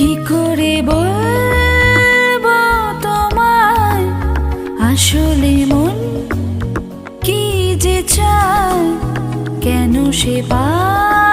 কি করে বলব তোমায়? আসলে মন কি যে চায়? কেন সে পালিয়ে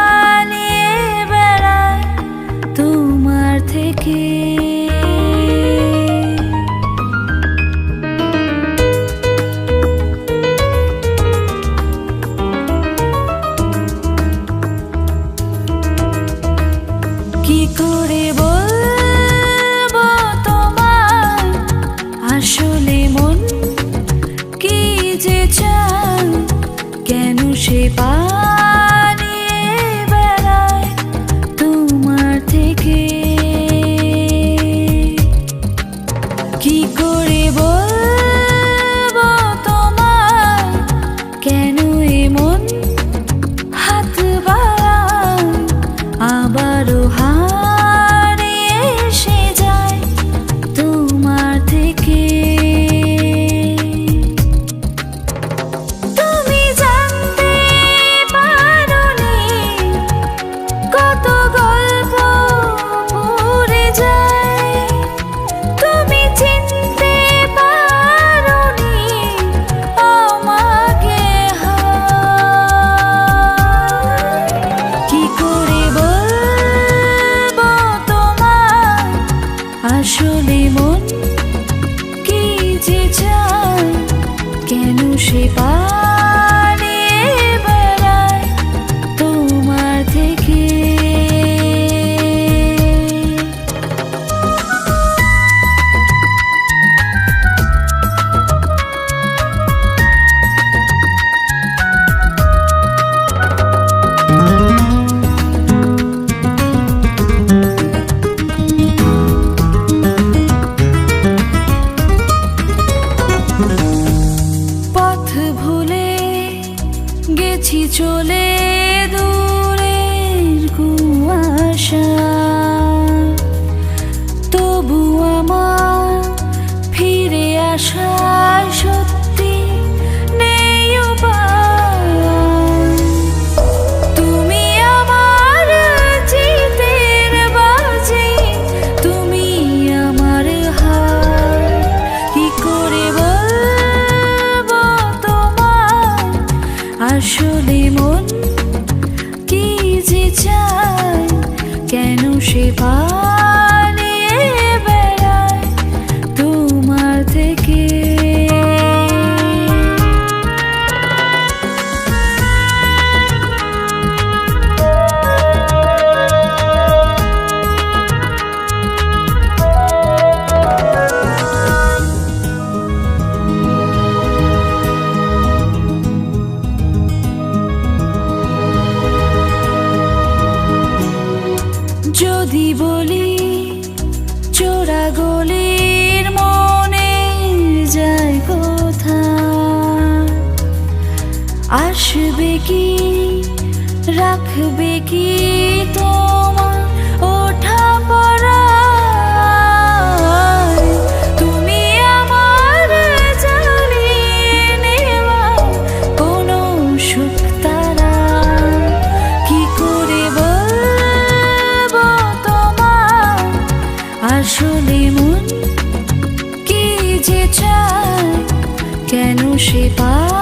কেন সে তবু আমার ফিরে আসা সত্যি তুমি তুমি আমার হার। তোমায়? আসলে মন কি যে চায়? কেন সে পালিয়ে যদি বলি চোরা গলির মনে যায় কোথা আসবে কি রাখবে কি তোমার যে চায় কেন সে পায়